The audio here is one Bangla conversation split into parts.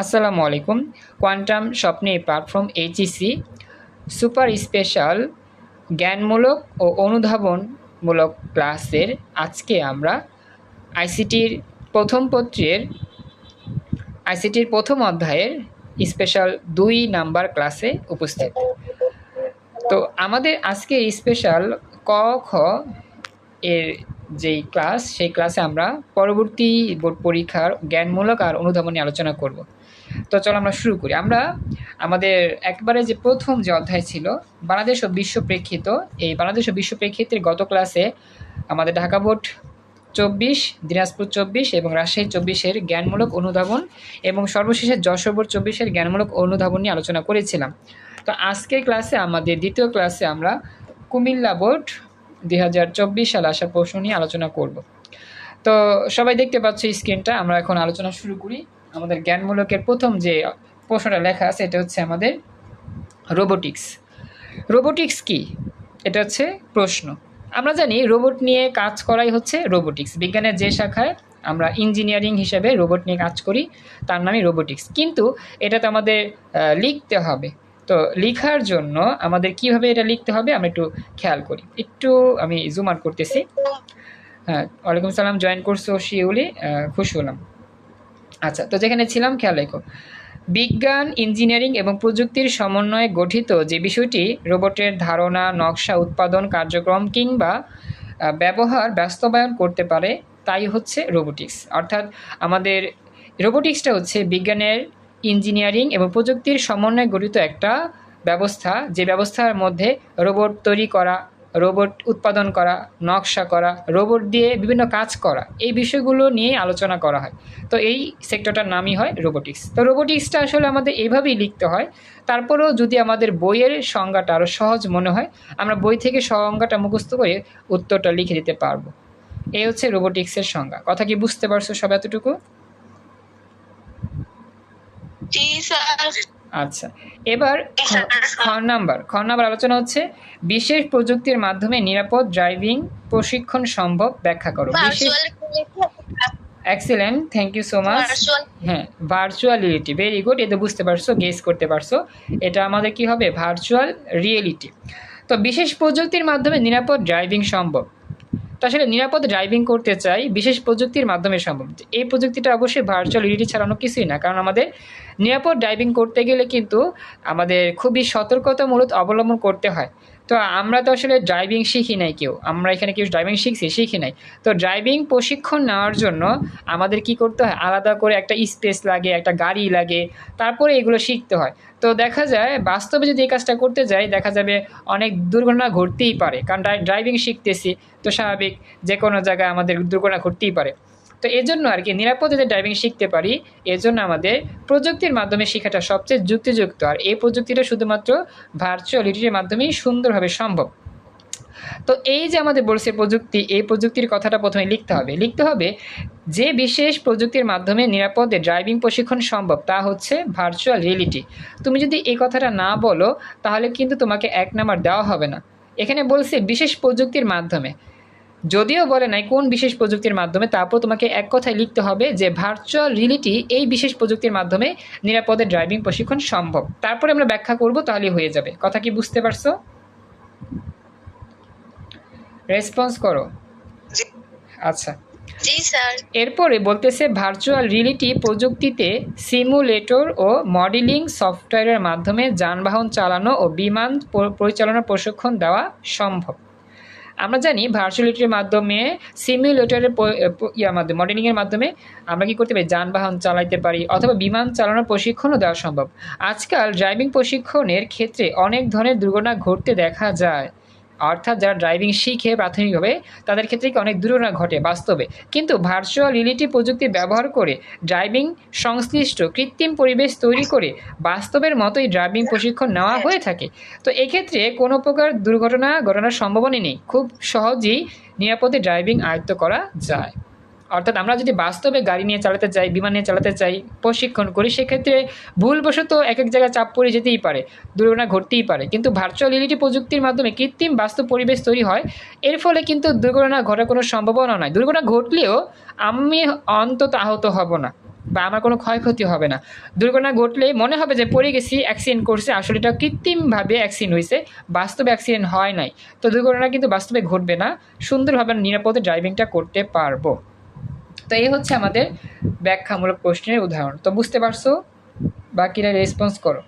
আসসালামু আলাইকুম। কোয়ান্টাম স্বপ্নে প্ল্যাটফর্ম এইচইসি সুপার স্পেশাল জ্ঞানমূলক ও অনুধাবনমূলক ক্লাসের আজকে আমরা আইসিটির প্রথম পত্রের, আইসিটির প্রথম অধ্যায়ের স্পেশাল দুই নাম্বার ক্লাসে উপস্থিত। তো আমাদের আজকে স্পেশাল ক, খ এর যেই ক্লাস, সেই ক্লাসে আমরা পরবর্তী বোর্ড পরীক্ষার জ্ঞানমূলক আর অনুধাবনী আলোচনা করব। তো চলো আমরা শুরু করি। আমরা আমাদের একবারে যে প্রথম যে অধ্যায় ছিল, বাংলাদেশ ও বিশ্ব প্রেক্ষিত, এই বাংলাদেশ ও বিশ্ব প্রেক্ষিতের গত ক্লাসে আমাদের ঢাকা বোর্ড চব্বিশ, দিনাজপুর চব্বিশ এবং রাজশাহী চব্বিশের জ্ঞানমূলক অনুধাবন এবং সর্বশেষে যশোর চব্বিশের জ্ঞানমূলক অনুধাবন নিয়ে আলোচনা করেছিলাম। তো আজকের ক্লাসে আমাদের দ্বিতীয় ক্লাসে আমরা কুমিল্লা বোর্ড দুই হাজার চব্বিশ সালে আসা প্রশ্ন নিয়ে আলোচনা করব। তো সবাই দেখতে পাচ্ছ স্ক্রিনটা আমরা এখন আলোচনা শুরু করি। আমাদের জ্ঞানমূলকের প্রথম যে প্রশ্নটা লেখা আছে, এটা হচ্ছে আমাদের রোবোটিক্স রোবোটিক্স কি? এটা হচ্ছে প্রশ্ন। আমরা জানি রোবট নিয়ে কাজ করাই হচ্ছে রোবোটিক্স বিজ্ঞানের যে শাখায় আমরা ইঞ্জিনিয়ারিং হিসেবে রোবট নিয়ে কাজ করি, তার নামই রোবোটিক্স কিন্তু এটা তো আমাদের লিখতে হবে। তো লেখার জন্য আমাদের কীভাবে এটা লিখতে হবে আমরা একটু খেয়াল করি। একটু আমি জুম আউট করতেছি। হ্যাঁ ওয়ালাইকুম সালাম জয়েন করছ শিউলি খুশি হলাম। আচ্ছা তো যেখানে ছিলাম, খেয়াল রেখো। বিজ্ঞান, ইঞ্জিনিয়ারিং এবং প্রযুক্তির সমন্বয়ে গঠিত যে বিষয়টি, রোবটের ধারণা, নকশা, উৎপাদন, কার্যক্রম কিংবা ব্যবহার বাস্তবায়ন করতে পারে, তাই হচ্ছে রোবোটিক্স। অর্থাৎ আমাদের রোবোটিক্সটা হচ্ছে বিজ্ঞানের ইঞ্জিনিয়ারিং এবং প্রযুক্তির সমন্বয়ে গঠিত একটা ব্যবস্থা, যে ব্যবস্থার মধ্যে রোবট তৈরি করা রোবট উৎপাদন করা, নকশা করা, রোবট দিয়ে বিভিন্ন কাজ করা, এই বিষয়গুলো নিয়ে আলোচনা করা হয়। তো এই সেক্টরটার নামই হয় রোবোটিক্স। তো রোবোটিক্সটা আসলে আমাদের এইভাবেই লিখতে হয়। তারপরেও যদি আমাদের বইয়ের সংজ্ঞাটা আরও সহজ মনে হয়, আমরা বই থেকে সংজ্ঞাটা মুখস্থ করে উত্তরটা লিখে দিতে পারব। এই হচ্ছে রোবোটিক্সের সংজ্ঞা। কথা কি বুঝতে পারছ সব এতটুকু? আচ্ছা। এবার খ- নাম্বার। খ নাম্বার আলোচনা হচ্ছে বিশেষ প্রযুক্তির মাধ্যমে নিরাপদ ড্রাইভিং প্রশিক্ষণ সম্ভব ব্যাখ্যা করো। বিশেষ excellent thank you so much হ্যাঁ ভার্চুয়াল। রিয়েলিটি ভেরি গুড এটা বুঝতে পারছ গেস করতে পারছ। এটা আমাদের কি হবে? ভার্চুয়াল রিয়েলিটি তো বিশেষ প্রযুক্তির মাধ্যমে নিরাপদ ড্রাইভিং সম্ভব। তো আসলে নিরাপদ ড্রাইভিং করতে চাই, বিশেষ প্রযুক্তির মাধ্যমে সম্ভব। এই প্রযুক্তিটা অবশ্যই ভার্চুয়াল রিয়েলিটি ছাড়ানো কিছুই না, কারণ আমাদের নিরাপদ ড্রাইভিং করতে গেলে কিন্তু আমাদের খুবই সতর্কতামূলক অবলম্বন করতে হয়। তো আমরা তো আসলে ড্রাইভিং শিখি নাই কেউ। আমরা এখানে কেউ ড্রাইভিং শিখছি, শিখি নাই। তো ড্রাইভিং প্রশিক্ষণ নেওয়ার জন্য আমাদের কি করতে হয়? আলাদা করে একটা স্পেস লাগে, একটা গাড়ি লাগে, তারপরে এগুলো শিখতে হয়। তো দেখা যায়, বাস্তবে যদি এই কাজটা করতে যাই, দেখা যাবে অনেক দুর্ঘটনা ঘটতেই পারে। কারণ ড্রাইভিং শিখতেছি, তো স্বাভাবিক যে কোনো জায়গায় আমাদের দুর্ঘটনা ঘটতেই পারে। তো এজন্য আর কি নিরাপদে যে ড্রাইভিং শিখতে পারি, এজন্য আমাদের প্রযুক্তির মাধ্যমে শেখাটা সবচেয়ে যুক্তিযুক্ত। আর এই প্রযুক্তিটা শুধুমাত্র ভার্চুয়াল রিটির মাধ্যমেই সুন্দরভাবে সম্ভব। তো এই যে আমাদের বলছে প্রযুক্তি, এই প্রযুক্তির কথাটা প্রথমে লিখতে হবে। লিখতে হবে, যে বিশেষ প্রযুক্তির মাধ্যমে নিরাপদে ড্রাইভিং প্রশিক্ষণ সম্ভব, তা হচ্ছে ভার্চুয়াল রিয়েলিটি তুমি যদি এই কথাটা না বলো, তাহলে কিন্তু তোমাকে এক নাম্বার দেওয়া হবে না। এখানে বলছে বিশেষ প্রযুক্তির মাধ্যমে। যদিও বলে নাই কোন বিশেষ প্রযুক্তির মাধ্যমে তারপর তোমাকে এক কথায় লিখতে হবে যে ভার্চুয়াল রিয়েলিটি এই বিশেষ প্রযুক্তির মাধ্যমে নিরাপদে ড্রাইভিং প্রশিক্ষণ সম্ভব। তারপরে আমরা ব্যাখ্যা করব তাহলে হয়ে যাবে। কথা কি বুঝতে পারছ? রেসপন্স করো। আচ্ছা। এরপরে বলতেছে ভার্চুয়াল রিয়েলিটি প্রযুক্তিতে সিমুলেটর ও মডেলিং সফটওয়্যারের মাধ্যমে যানবাহন চালানো ও বিমান পরিচালনা প্রশিক্ষণ দেওয়া সম্ভব। আমরা জানি ভার্চুয়ালিটির মাধ্যমে সিমুলেটরের ইয়ার মাধ্যমে মডেলিংয়ের মাধ্যমে আমরা কি করতে পারি? যানবাহন চালাইতে পারি অথবা বিমান চালানোর প্রশিক্ষণও দেওয়া সম্ভব। আজকাল ড্রাইভিং প্রশিক্ষণের ক্ষেত্রে অনেক ধরনের দুর্ঘটনা ঘটতে দেখা যায়। অর্থাৎ যারা ড্রাইভিং শিখে প্রাথমিকভাবে, তাদের ক্ষেত্রে কি অনেক দুর্ঘটনা ঘটে বাস্তবে। কিন্তু ভার্চুয়াল রিয়েলিটি প্রযুক্তি ব্যবহার করে ড্রাইভিং সংশ্লিষ্ট কৃত্রিম পরিবেশ তৈরি করে বাস্তবের মতোই ড্রাইভিং প্রশিক্ষণ নেওয়া হয়ে থাকে। তো এক্ষেত্রে কোনো প্রকার দুর্ঘটনা, ঘটনার সম্ভাবনা নেই। খুব সহজেই নিরাপদে ড্রাইভিং আয়ত্ত করা যায়। অর্থাৎ আমরা যদি বাস্তবে গাড়ি নিয়ে চালাতে চাই, বিমান নিয়ে চালাতে চাই, প্রশিক্ষণ করি, সেক্ষেত্রে ভুলবশত এক এক জায়গায় চাপ পড়ে যেতেই পারে, দুর্ঘটনা ঘটতেই পারে। কিন্তু ভার্চুয়াল রিয়েলিটি প্রযুক্তির মাধ্যমে কৃত্রিম বাস্তব পরিবেশ তৈরি হয়, এর ফলে কিন্তু দুর্ঘটনা ঘটার কোনো সম্ভাবনা নয় দুর্ঘটনা ঘটলেও আমি অন্তত আহত হব না বা আমার কোনো ক্ষয়ক্ষতি হবে না। দুর্ঘটনা ঘটলে মনে হবে যে পড়ে গেছি অ্যাক্সিডেন্ট করছে, আসলে এটা কৃত্রিমভাবে অ্যাক্সিডেন্ট হয়েছে, বাস্তবে অ্যাক্সিডেন্ট হয় নাই। তো দুর্ঘটনা কিন্তু বাস্তবে ঘটবে না, সুন্দরভাবে নিরাপদে ড্রাইভিংটা করতে পারব। তো এই হচ্ছে আমাদের ব্যাখ্যামূলক প্রশ্নের উদাহরণ। তো বুঝতে পারছ? বাকিরা রেসপন্স করো।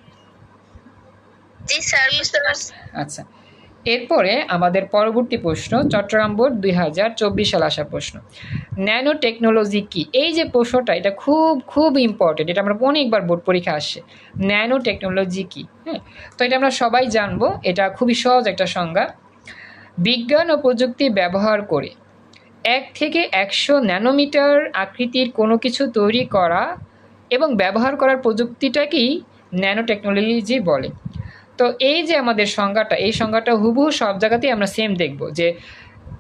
আচ্ছা। এরপরে আমাদের পরবর্তী প্রশ্ন চট্টগ্রাম বোর্ড দুই হাজার চব্বিশ সালে আসা প্রশ্ন। ন্যানো টেকনোলজি কি? এই যে প্রশ্নটা এটা খুব খুব ইম্পর্টেন্ট এটা আমরা অনেকবার বোর্ড পরীক্ষা আসে ন্যানো টেকনোলজি কি? হ্যাঁ তো এটা আমরা সবাই জানব এটা খুবই সহজ একটা সংজ্ঞা। বিজ্ঞান ও প্রযুক্তি ব্যবহার করে এক থেকে একশো ন্যানোমিটার আকৃতির কোনো কিছু তৈরি করা এবং ব্যবহার করার প্রযুক্তিটাকেই ন্যানো টেকনোলজি বলে। তো এই যে আমাদের সংজ্ঞাটা, এই সংজ্ঞাটা হুবহু সব জায়গাতেই আমরা সেম দেখব যে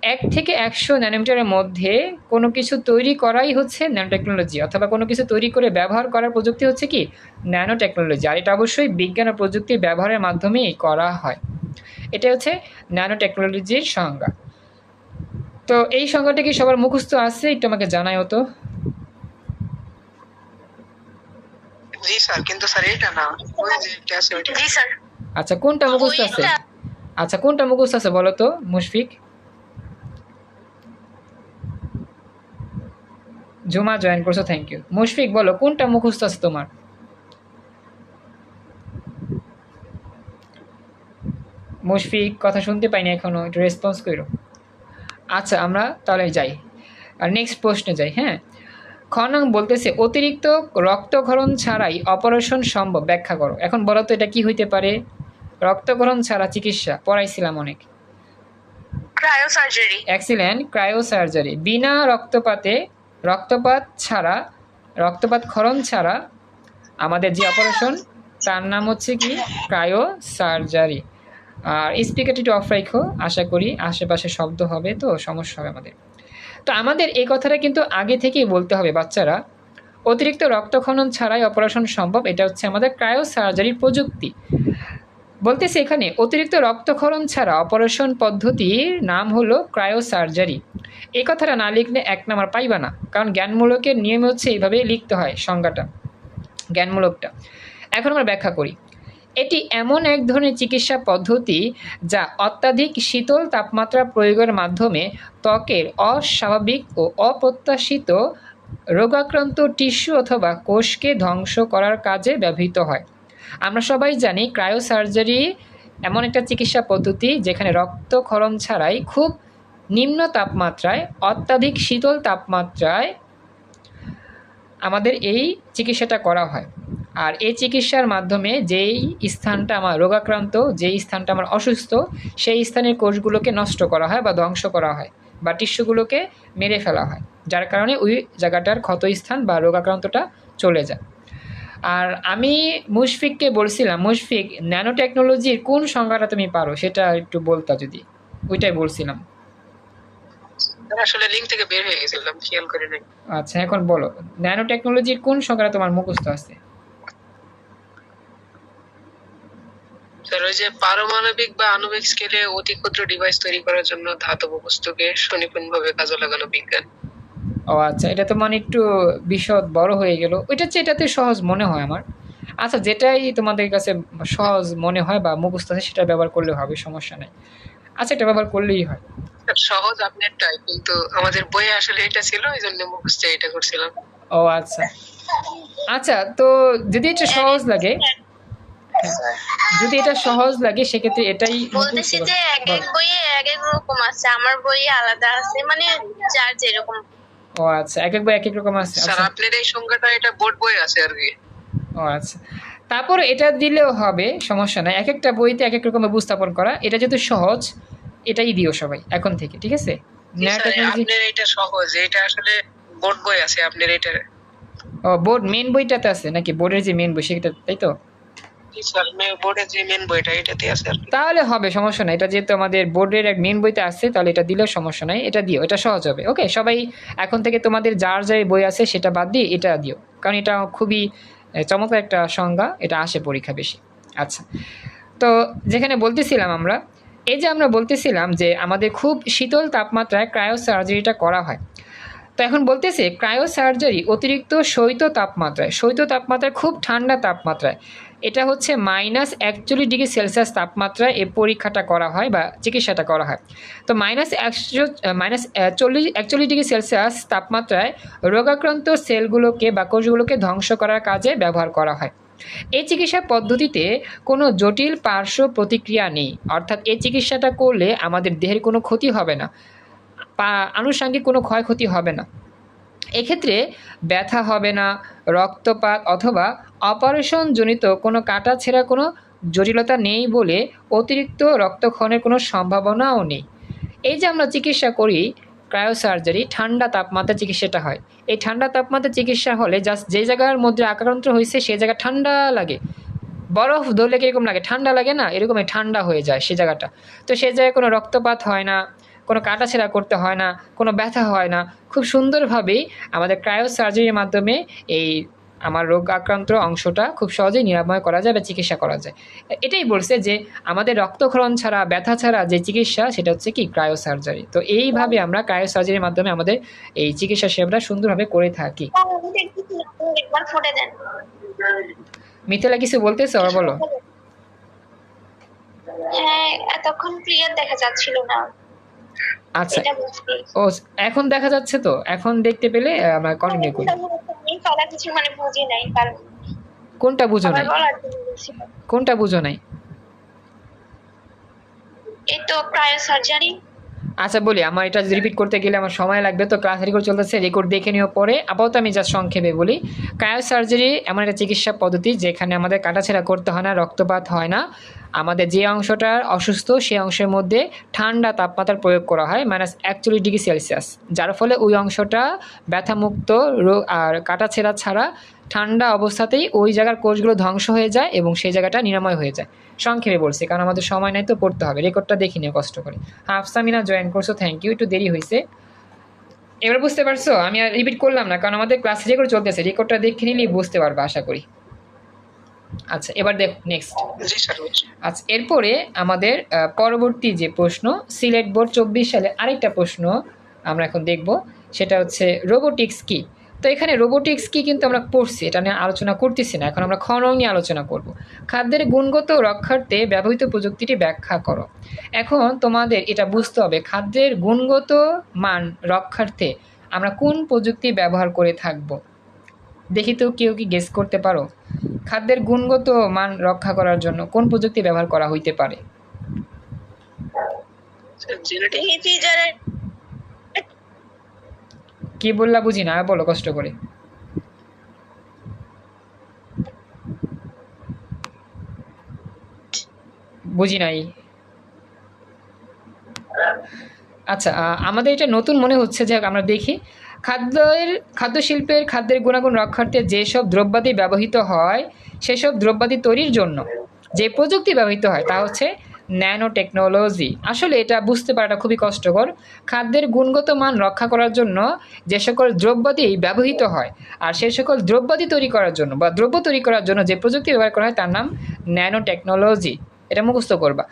এক থেকে একশো ন্যানোমিটারের মধ্যে কোনো কিছু তৈরি করাই হচ্ছে ন্যানো টেকনোলজি অথবা কোনো কিছু তৈরি করে ব্যবহার করার প্রযুক্তি হচ্ছে কি? ন্যানো টেকনোলজি আর এটা অবশ্যই বিজ্ঞান ও প্রযুক্তির ব্যবহারের মাধ্যমেই করা হয়। এটা হচ্ছে ন্যানো টেকনোলজির সংজ্ঞা। তো এই সংজ্ঞাটা কি সবার মুখস্থ আছে? একটু আমাকে জানাই হতো জি স্যার কিন্তু স্যার এটা না। ওই যে আছে ওইটা। জি স্যার। আচ্ছা কোনটা মুখস্থ আছে? আচ্ছা কোনটা মুখস্থ আছে বলো তো মুশফিক? জুমা জয়েন করছ থ্যাংক ইউ মুশফিক বলো কোনটা মুখস্থ আছে তোমার? মুশফিক কথা শুনতে পাইনি এখনও একটু রেসপন্স করো। আচ্ছা আমরা তাহলে যাই। আর নেক্সট প্রশ্নে যাই হ্যাঁ? খনং বলতেছে অতিরিক্ত রক্তক্ষরণ ছাড়াই অপারেশন সম্ভব। ব্যাখ্যা করো। এখন বলো তো এটা কি হইতে পারে? রক্তক্ষরণ ছাড়া চিকিৎসা পড়াইছিলাম অনেক। Cryo surgery excellent cryo surgery বিনা রক্তপাতে রক্তপাত ছাড়া রক্তপাত ক্ষরণ ছাড়া আমাদের যে অপারেশন তার নাম হচ্ছে কি? ক্রায়ো সার্জারি আর স্পিকারটি অফ রাখো আশা করি আশেপাশে শব্দ হবে তো, সমস্যা হবে আমাদের। তো আমাদের এই কথাটা কিন্তু আগে থেকেই বলতে হবে বাচ্চারা, অতিরিক্ত রক্তক্ষরণ ছাড়াই অপারেশন সম্ভব, এটা হচ্ছে আমাদের ক্রায়ো সার্জারির প্রযুক্তি। বলতেছে এখানে, অতিরিক্ত রক্তক্ষরণ ছাড়া অপারেশন পদ্ধতির নাম হলো ক্রায়ো সার্জারি এই কথাটা না লিখলে এক নাম্বার পাইবা না, কারণ জ্ঞানমূলকের নিয়ম হচ্ছে এইভাবে লিখতে হয় সংজ্ঞাটা, জ্ঞানমূলকটা। এখন আমরা ব্যাখ্যা করি। এটি এমন এক ধরনের চিকিৎসা পদ্ধতি যা অত্যাধিক শীতল তাপমাত্রা প্রয়োগের মাধ্যমে ত্বকের অস্বাভাবিক ও অপ্রত্যাশিত রোগাক্রান্ত টিস্যু অথবা কোষকে ধ্বংস করার কাজে ব্যবহৃত হয়। আমরা সবাই জানি ক্রায়ো সার্জারি এমন একটা চিকিৎসা পদ্ধতি যেখানে রক্তক্ষরণ ছাড়াই খুব নিম্ন তাপমাত্রায়, অত্যাধিক শীতল তাপমাত্রায় আমাদের এই চিকিৎসাটা করা হয়। আর এই চিকিৎসার মাধ্যমে যেই স্থানটা আমার রোগাক্রান্ত যেই স্থানটা আমার অসুস্থ সেই স্থানের কোষগুলোকে নষ্ট করা হয় বা ধ্বংস করা হয় বা টিস্যুগুলোকে মেরে ফেলা হয় যার কারণে ওই জায়গাটার ক্ষতস্থান বা রোগাক্রান্তটা চলে যায়। আর আমি মুশফিককে বলছিলাম মুশফিক ন্যানো টেকনোলজির কোন সংজ্ঞাটা তুমি পারো? সেটা একটু বলতা যদি ওইটাই বলছিলাম। আসলে লিঙ্ক থেকে বের হয়ে গেছিলাম খেয়াল করে নাই। আচ্ছা এখন বলো ন্যানো টেকনোলজির কোন সংজ্ঞাটা তোমার মুখস্থ আছে? স্যার ওই যে পারমাণবিক বা আণবিক স্কেলে অতি ক্ষুদ্র ডিভাইস তৈরি করার জন্য ধাতব বস্তুকে সুনিপুণভাবে কাজে লাগানো বিজ্ঞান। ও আচ্ছা এটা তো মানে একটু বিশদ বড় হয়ে গেল। ওইটা হচ্ছে এটাতে সহজ মনে হয় আমার। আচ্ছা যেটাই তোমাদের কাছে সহজ মনে হয় বা মুখস্থ আছে সেটা ব্যবহার করলে হবে সমস্যা নেই। আচ্ছা এটা ব্যবহার করলেই হয়। সহজ আপনারটাই কিন্তু আমাদের বইয়ে আসলে এটা ছিল এই জন্য মুখস্থ এটা করছিলাম। ও আচ্ছা। আচ্ছা তো যদি এটা সহজ লাগে যদি এটা সহজ লাগে সেক্ষেত্রে এটাই বলতেছি যে এক এক বইয়ে এক এক রকম আছে আমার বইয়ে আলাদা আছে মানে যার যেরকম। ও আচ্ছা এক এক বই এক এক রকম আছে স্যার আচ্ছা। আপনার এই সংখ্যাটা এটা বোর্ড বই আছে আর কি। ও আচ্ছা। তারপর এটা দিলেও হবে সমস্যা নাই। এক একটা বইতে এক এক রকম উপস্থাপন করা এটা যেহেতু সহজ এটাই দিও সবাই এখন থেকে ঠিক আছে? আপনার এটা সহজ এটা আসলে বোর্ড বই আছে আপনার এটা ও বোর্ড মেন বইটাতে আছে নাকি বোর্ডের যে মেন বই সেটা তাই তো? তাহলে হবে, সমস্যা নাই। এটা যেহেতু আমাদের বোর্ডের এক মেন বইতে আছে, তাহলে এটা দিলেও সমস্যা নাই। এটা দিও, এটা সহজ হবে। ওকে সবাই এখন থেকে তোমাদের যার যার বই আছে সেটা বাদ দিয়ে এটা দিও। কারণ এটা খুবই চমৎকার একটা সংজ্ঞা, এটা আসে পরীক্ষা বেশি। আচ্ছা তো যেখানে বলতেছিলাম আমরা, এই যে আমরা বলতেছিলাম যে আমাদের খুব শীতল তাপমাত্রায় ক্রায়ো সার্জারিটা করা হয়। তো এখন বলতেছে ক্রায়ো সার্জারি অতিরিক্ত শৈত্য তাপমাত্রায় শৈত্য তাপমাত্রায়, খুব ঠান্ডা তাপমাত্রায়। এটা হচ্ছে মাইনাস একচল্লিশ ডিগ্রি সেলসিয়াস তাপমাত্রায় এই পরীক্ষাটা করা হয় বা চিকিৎসাটা করা হয়। তো মাইনাস একশো, মাইনাস চল্লিশ, একচল্লিশ ডিগ্রি সেলসিয়াস তাপমাত্রায় রোগাক্রান্ত সেলগুলোকে বা কোষগুলোকে ধ্বংস করার কাজে ব্যবহার করা হয়। এই চিকিৎসা পদ্ধতিতে কোনো জটিল পার্শ্ব প্রতিক্রিয়া নেই। অর্থাৎ এই চিকিৎসাটা করলে আমাদের দেহের কোনো ক্ষতি হবে না। আনুষঙ্গিক কোনো ক্ষয়ক্ষতি হবে না। এক্ষেত্রে ব্যথা হবে না, রক্তপাত অথবা অপারেশনজনিত কোনো কাটা ছেঁড়া কোনো জটিলতা নেই বলে অতিরিক্ত রক্তক্ষণের কোনো সম্ভাবনাও নেই। এই যে আমরা চিকিৎসা করি, ক্রায়োসার্জারি, ঠান্ডা তাপমাত্রা চিকিৎসাটা হয়। এই ঠান্ডা তাপমাত্রা চিকিৎসা হলে জাস্ট যে জায়গার মধ্যে আক্রান্ত হয়েছে সেই জায়গা ঠান্ডা লাগে। বরফ ধরলে কীরকম লাগে? ঠান্ডা লাগে না? এরকমই ঠান্ডা হয়ে যায় সে জায়গাটা। তো সে জায়গায় কোনো রক্তপাত হয় না। কোনো কাটাছেঁড়া করতে হয় না কোনো ব্যথা হয় না। খুব সুন্দরভাবেই আমাদের ক্রায়ো সার্জারির মাধ্যমে এই আমার রোগ আক্রান্ত অংশটা খুব সহজেই নিরাময় করা যায় বা চিকিৎসা করা যায়। এটাই বলছে যে আমাদের রক্তক্ষরণ ছাড়া ব্যথা ছাড়া যে চিকিৎসা সেটা হচ্ছে কি ক্রায়ো সার্জারি। তো এইভাবে আমরা ক্রায়ো সার্জারির মাধ্যমে আমাদের এই চিকিৎসা সেবাটা সুন্দরভাবে করে থাকি। একবার মিথিলা কিছু বলতেছো? বলো। হ্যাঁ এতক্ষণ ক্লিয়ার দেখা যাচ্ছিল না। আচ্ছা। ও এখন দেখা যাচ্ছে তো? এখন দেখতে পেলে আমরা কন্টিনিউ করি। কিছু মানে বুঝি নাই কারণ কোনটা বুঝো নাই। কোনটা বুঝো নাই? এই তো প্রায় সার্জারি আচ্ছা বলি, আমার এটা রিপিট করতে গেলে আমার সময় লাগবে, তো ক্লাস রেকর্ড চলতেছে রেকর্ড দেখে নিও পরে আপাতত আমি জাস্ট সংক্ষেপে বলি। কায়ো সার্জারি এমন একটা চিকিৎসা পদ্ধতি যেখানে আমাদের কাটাছেঁড়া করতে হয় না, রক্তপাত হয় না। আমাদের যে অংশটা অসুস্থ সেই অংশের মধ্যে ঠান্ডা তাপমাত্রার প্রয়োগ করা হয় মাইনাস একচল্লিশ ডিগ্রি সেলসিয়াস যার ফলে ওই অংশটা ব্যথামুক্ত রোগ আর কাটাছেঁড়া ছাড়া ঠান্ডা অবস্থাতেই ওই জায়গার কোষগুলো ধ্বংস হয়ে যায় এবং সেই জায়গাটা নিরাময় হয়ে যায়। সংক্ষেপে বলছি কারণ আমাদের সময় নাই তো পড়তে হবে। রেকর্ডটা দেখি নিও কষ্ট করে। হাফসামিনা জয়েন করছ থ্যাংক ইউ একটু দেরি হয়েছে এবার বুঝতে পারছ? আমি আর রিপিট করলাম না কারণ আমাদের ক্লাস রেকর্ড চলতেছে রেকর্ডটা দেখে নিলেই বুঝতে পারবে আশা করি। আচ্ছা এবার দেখ নেক্সট আচ্ছা এরপরে আমাদের পরবর্তী যে প্রশ্ন সিলেট বোর্ড চব্বিশ সালে আরেকটা প্রশ্ন আমরা এখন দেখব। সেটা হচ্ছে রোবোটিক্স কি? তো এখানে রোবোটিক্স কি কিন্তু আমরা পড়ছি এটা নিয়ে আলোচনা করতেছি না। এখন আমরা খনন নিয়ে আলোচনা করব। খাদ্যের গুণগত রক্ষার্থে ব্যবহৃত প্রযুক্তিটি ব্যাখ্যা করো। এখন তোমাদের এটা বুঝতে হবে খাদ্যের গুণগত মান রক্ষার্থে আমরা কোন প্রযুক্তি ব্যবহার করে থাকব? দেখি তো কেউ কি গেস করতে পারো? খাদ্যের গুণগত মান রক্ষা করার জন্য কোন প্রযুক্তি ব্যবহার করা হইতে পারে? জেনেটিক কি বললা বুঝি না, বলো কষ্ট করে। বুঝি নাই। আচ্ছা আমাদের এটা নতুন মনে হচ্ছে যে আমরা দেখি। খাদ্যের খাদ্য শিল্পের খাদ্যের গুণাগুণ রক্ষার্থে যেসব দ্রব্যাদি ব্যবহৃত হয়, সেসব দ্রব্যাদি তৈরির জন্য যে প্রযুক্তি ব্যবহৃত হয়, তা হচ্ছে ন্যানো টেকনোলজি আসলে এটা বুঝতে পারাটা খুবই কষ্টকর। খাদ্যের গুণগত মান রক্ষা করার জন্য যে সকল দ্রব্যাদি ব্যবহৃত হয় আর সেই সকল দ্রব্যাদি তৈরি করার জন্য বা দ্রব্য তৈরি করার জন্য যে প্রযুক্তি ব্যবহার করা হয় তার নাম ন্যানো টেকনোলজি এটা মুখস্থ করবা।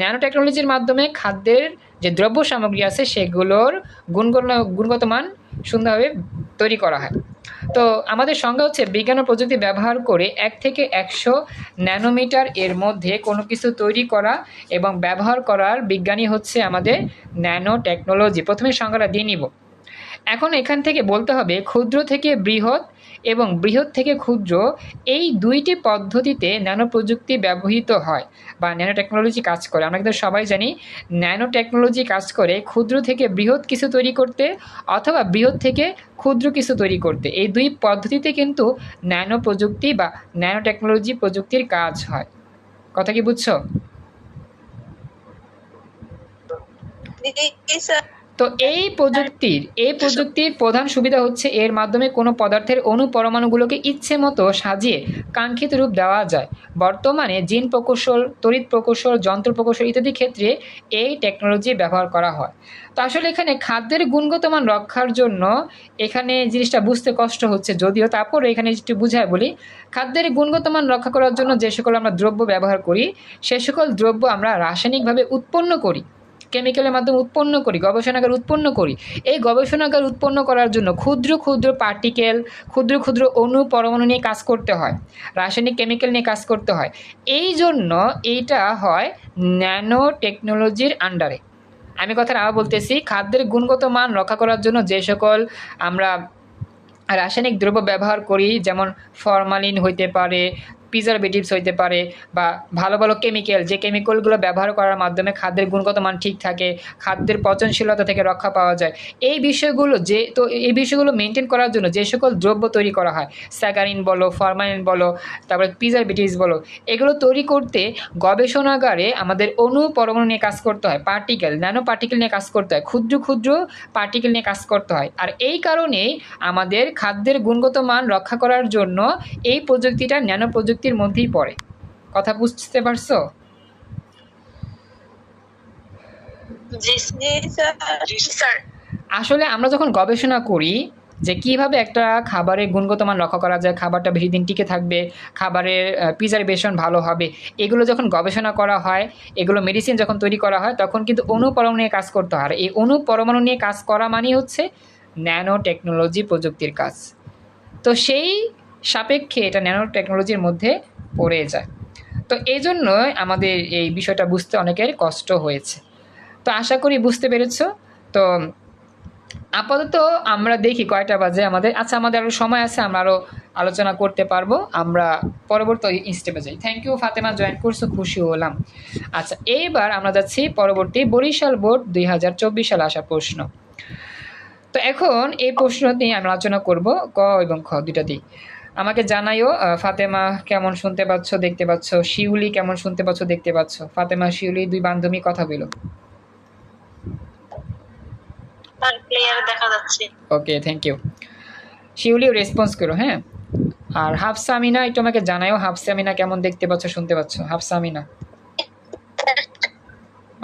ন্যানো টেকনোলজির মাধ্যমে খাদ্যের যে দ্রব্য সামগ্রী আছে সেগুলোর গুণগত গুণগত মান সুন্দরভাবে তৈরি করা হয়। তো আমাদের সংজ্ঞা হচ্ছে বিজ্ঞান ও প্রযুক্তি ব্যবহার করে এক থেকে একশো ন্যানোমিটার এর মধ্যে কোনো কিছু তৈরি করা এবং ব্যবহার করার বিজ্ঞানী হচ্ছে আমাদের ন্যানো টেকনোলজি। প্রথমে সংজ্ঞাটা দিয়ে নিব। এখন এখান থেকে বলতে হবে, ক্ষুদ্র থেকে বৃহৎ এবং বৃহৎ থেকে ক্ষুদ্র, এই দুইটি পদ্ধতিতে ন্যানো প্রযুক্তি ব্যবহৃত হয় বা ন্যানো টেকনোলজি কাজ করে। আমরা কিন্তু সবাই জানি ন্যানো টেকনোলজি কাজ করে ক্ষুদ্র থেকে বৃহৎ কিছু তৈরি করতে অথবা বৃহৎ থেকে ক্ষুদ্র কিছু তৈরি করতে। এই দুই পদ্ধতিতে কিন্তু ন্যানো প্রযুক্তি বা ন্যানো টেকনোলজি প্রযুক্তির কাজ হয়। কথা কি বুঝছ? তো এই প্রযুক্তির এই প্রযুক্তির প্রধান সুবিধা হচ্ছে এর মাধ্যমে কোনো পদার্থের অণু পরমাণুগুলোকে ইচ্ছে মতো সাজিয়ে কাঙ্ক্ষিত রূপ দেওয়া যায়। বর্তমানে জিন প্রকৌশল, তড়িৎ প্রকৌশল, যন্ত্র প্রকৌশল ইত্যাদি ক্ষেত্রে এই টেকনোলজি ব্যবহার করা হয়। তো আসলে এখানে খাদ্যের গুণগত মান রক্ষার জন্য এখানে জিনিসটা বুঝতে কষ্ট হচ্ছে। যদিও তারপরে এখানে একটু বুঝায় বলি, খাদ্যের গুণগত মান রক্ষা করার জন্য যে সকল আমরা দ্রব্য ব্যবহার করি, সে সকল দ্রব্য আমরা রাসায়নিকভাবে উৎপন্ন করি। কেমিক্যালের মাধ্যমে উৎপন্ন করি, গবেষণাগার উৎপন্ন করি। এই গবেষণাগার উৎপন্ন করার জন্য ক্ষুদ্র ক্ষুদ্র পার্টিকেল ক্ষুদ্র ক্ষুদ্র অণু পরমাণু নিয়ে কাজ করতে হয়, রাসায়নিক কেমিক্যাল নিয়ে কাজ করতে হয়। এই জন্য এইটা হয় ন্যানো টেকনোলজির আন্ডারে আমি কথাটা আবার বলতেছি, খাদ্যের গুণগত মান রক্ষা করার জন্য যে সকল আমরা রাসায়নিক দ্রব্য ব্যবহার করি, যেমন ফরমালিন হইতে পারে প্রিজারভেটিভস হইতে পারে বা ভালো ভালো কেমিক্যাল যে কেমিক্যালগুলো ব্যবহার করার মাধ্যমে খাদ্যের গুণগত মান ঠিক থাকে, খাদ্যের পচনশীলতা থেকে রক্ষা পাওয়া যায়। এই বিষয়গুলো যে, তো এই বিষয়গুলো মেনটেন করার জন্য যে সকল দ্রব্য তৈরি করা হয় স্যাকারিন বলো ফরমালিন বলো, তারপরে প্রিজারভেটিভস বলো, এগুলো তৈরি করতে গবেষণাগারে আমাদের অণু পরমাণু নিয়ে কাজ করতে হয় পার্টিকেল ন্যানো পার্টিকেল নিয়ে কাজ করতে হয়, ক্ষুদ্র ক্ষুদ্র পার্টিকেল নিয়ে কাজ করতে হয়। আর এই কারণেই আমাদের খাদ্যের গুণগত মান রক্ষা করার জন্য এই প্রযুক্তিটা ন্যানো প্রযুক্তির মধ্যেই পড়ে। কথা বুঝতে পারছ? আসলে আমরা যখন গবেষণা করি যে কীভাবে একটা খাবারের গুণগত মান রক্ষা করা যায় খাবারটা বেশি দিন টিকে থাকবে খাবারের প্রিজারভেশন ভালো হবে এগুলো যখন গবেষণা করা হয় এগুলো মেডিসিন যখন তৈরি করা হয় তখন কিন্তু অনুপরমাণু নিয়ে কাজ করতে হয়। আর এই অনুপরমাণু নিয়ে কাজ করা মানেই হচ্ছে ন্যানো টেকনোলজি প্রযুক্তির কাজ। তো সেই সাপেক্ষে এটা ন্যানো টেকনোলজির মধ্যে পড়ে যায়। তো এই জন্য আমাদের এই বিষয়টা বুঝতে অনেকের কষ্ট হয়েছে। তো আশা করি বুঝতে পেরেছ। তো আপাতত আমরা দেখি কয়টা বাজে আমাদের। আচ্ছা আমাদের আরও সময় আছে, আমরা আরও আলোচনা করতে পারব। আমরা পরবর্তী স্টেপে যাই। থ্যাংক ইউ ফাতেমা জয়েন করছ, খুশি হলাম। আচ্ছা এইবার আমরা যাচ্ছি পরবর্তী বরিশাল বোর্ড দুই হাজার চব্বিশ সালে আসা প্রশ্ন। তো এখন এই প্রশ্ন নিয়ে আমরা আলোচনা করব ক এবং খ দুইটা দিই আমাকে জানাইও ফাতেমা কেমন শুনতে পাচ্ছ দেখতে পাচ্ছ? শিউলি কেমন শুনতে পাচ্ছ দেখতে পাচ্ছ? ফাতেমা শিউলি দুই বান্ধবী কথা বলো। দেখা যাচ্ছে। ওকে থ্যাংক ইউ শিউলিও রেসপন্স করো হ্যাঁ? আর হাফসা আমিনা একটু আমাকে জানাইও হাফসা আমিনা কেমন দেখতে পাচ্ছ শুনতে পাচ্ছ? হাফসা আমিনা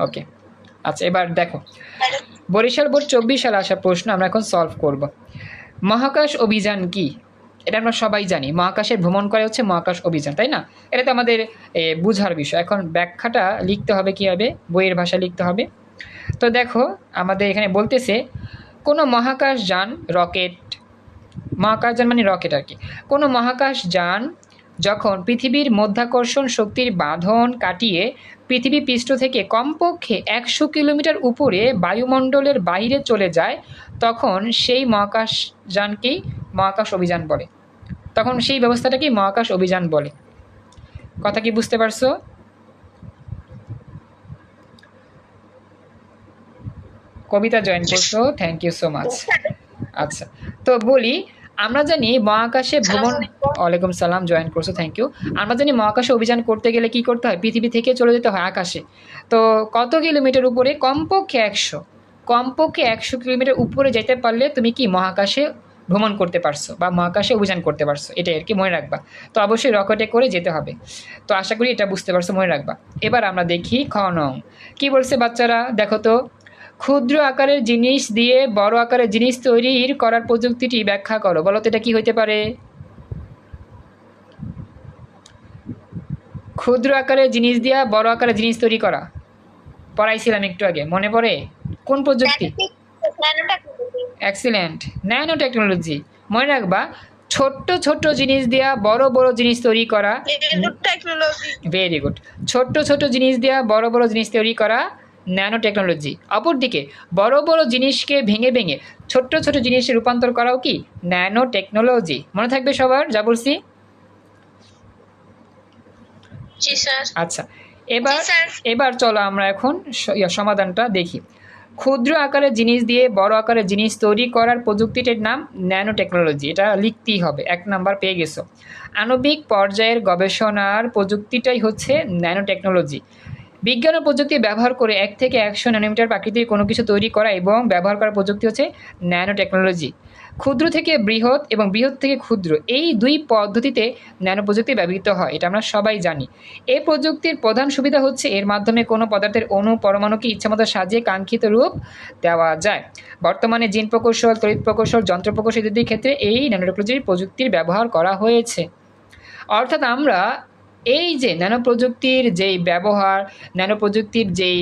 ওকে আচ্ছা এবার দেখো। বরিশাল বোর্ড চব্বিশ সালে আসা প্রশ্ন আমরা এখন সলভ করব। মহাকাশ অভিযান কি? এটা আমরা সবাই জানি। মহাকাশে ভ্রমণ করে হচ্ছে মহাকাশ অভিযান, তাই না? এটা তো আমাদের বুঝার বিষয়। এখন ব্যাখ্যাটা লিখতে হবে কীভাবে? বইয়ের ভাষা লিখতে হবে। তো দেখো, আমাদের এখানে বলতেছে, কোনো মহাকাশ যান রকেট, মহাকাশ যান মানে রকেট আর কি। কোনো মহাকাশ যান যখন পৃথিবীর মধ্যাকর্ষণ শক্তির বাঁধন কাটিয়ে পৃথিবী পৃষ্ঠ থেকে কমপক্ষে একশো কিলোমিটার উপরে বায়ুমণ্ডলের বাইরে চলে যায় তখন সেই মহাকাশ যানকেই মহাকাশ অভিযান বলে। তখন সেই ব্যবস্থাটাকেই মহাকাশ অভিযান বলে। কথা কি বুঝতে পারছ? কবিতা জয়েন করছ থ্যাংক ইউ সো মাচ আচ্ছা তো বলি আমরা জানি মহাকাশে ভ্রমণ ওয়ালাইকুম সালাম জয়েন করছ থ্যাংক ইউ আমরা জানি মহাকাশে অভিযান করতে গেলে কি করতে হয়? পৃথিবী থেকে চলে যেতে হয় আকাশে। তো কত কিলোমিটার উপরে? কমপক্ষে একশো। কমপক্ষে একশো কিলোমিটার উপরে যেতে পারলে তুমি কি মহাকাশে ভ্রমণ করতে পারছ বা মহাকাশে অভিযান করতে পারছ? এটাই আর কি মনে রাখবা। তো অবশ্যই রকেটে করে যেতে হবে। তো আশা করি এটা বুঝতে পারছ মনে রাখবা। এবার আমরা দেখি খ নং। কি বলছে বাচ্চারা? দেখো তো। ক্ষুদ্র আকারের জিনিস দিয়ে বড় আকারের জিনিস তৈরির করার প্রযুক্তিটি ব্যাখ্যা করো। বলো তো এটা কি হইতে পারে? ক্ষুদ্র আকারের জিনিস দিয়া বড় আকারের জিনিস তৈরি করা। পড়াইছিলাম একটু আগে মনে পড়ে? কোন প্রযুক্তি? এক্সিলেন্ট ন্যানো টেকনোলজি মনে রাখবা ছোট্ট ছোট্ট জিনিস দিয়া বড় বড় জিনিস তৈরি করা ভেরি গুড ছোট্ট ছোট জিনিস দিয়া বড় বড় জিনিস তৈরি করা ন্যানো টেকনোলজি অপরদিকে বড় বড় জিনিসকে ভেঙে ভেঙে ছোট্ট ছোট জিনিসে রূপান্তর করাও কি ন্যানো টেকনোলজি মনে থাকবে সবার যা বলছি? আচ্ছা এবার। এবার চলো আমরা এখন সমাধানটা দেখি। ক্ষুদ্র আকারের জিনিস দিয়ে বড় আকারের জিনিস তৈরি করার প্রযুক্তিটির নাম ন্যানো টেকনোলজি এটা লিখতেই হবে এক নাম্বার পেয়ে গেছো। আণবিক পর্যায়ের গবেষণার প্রযুক্তিটাই হচ্ছে ন্যানো টেকনোলজি বিজ্ঞান ও প্রযুক্তি ব্যবহার করে এক থেকে একশো ন্যানোমিটার প্রাকৃতিক কোনো কিছু তৈরি করা এবং ব্যবহার করা প্রযুক্তি হচ্ছে ন্যানো টেকনোলজি ক্ষুদ্র থেকে বৃহৎ এবং বৃহৎ থেকে ক্ষুদ্র, এই দুই পদ্ধতিতে ন্যানো প্রযুক্তি ব্যবহৃত হয়, এটা আমরা সবাই জানি। এই প্রযুক্তির প্রধান সুবিধা হচ্ছে এর মাধ্যমে কোনো পদার্থের অণু পরমাণুকে ইচ্ছামতো সাজিয়ে কাঙ্ক্ষিত রূপ দেওয়া যায়। বর্তমানে জিন প্রকৌশল, তড়িৎ প্রকৌশল, যন্ত্র প্রকৌশল ইত্যাদির ক্ষেত্রে এই ন্যানো টেকনোলজির প্রযুক্তির ব্যবহার করা হয়েছে। অর্থাৎ আমরা এই যে ন্যানো প্রযুক্তির যেই ব্যবহার ন্যানো প্রযুক্তির যেই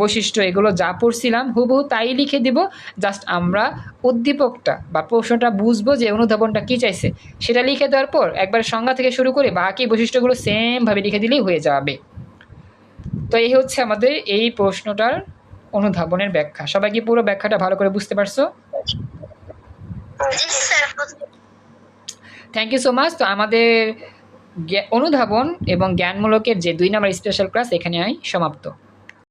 বৈশিষ্ট্য এগুলো যা পড়ছিলাম হুবহু তাই লিখে দিব। জাস্ট আমরা উদ্দীপকটা বা প্রশ্নটা বুঝব যে অনুধাবনটা কী চাইছে সেটা লিখে দেওয়ার পর একবার সংজ্ঞা থেকে শুরু করে বাকি বৈশিষ্ট্যগুলো সেমভাবে লিখে দিলেই হয়ে যাবে। তো এই হচ্ছে আমাদের এই প্রশ্নটার অনুধাবনের ব্যাখ্যা। সবাই কি পুরো ব্যাখ্যাটা ভালো করে বুঝতে পারছ? থ্যাংক ইউ সো মাচ তো আমাদের অনুধাবন এবং জ্ঞানমূলকের যে দুই নম্বর স্পেশাল ক্লাস এখানে আমি সমাপ্ত।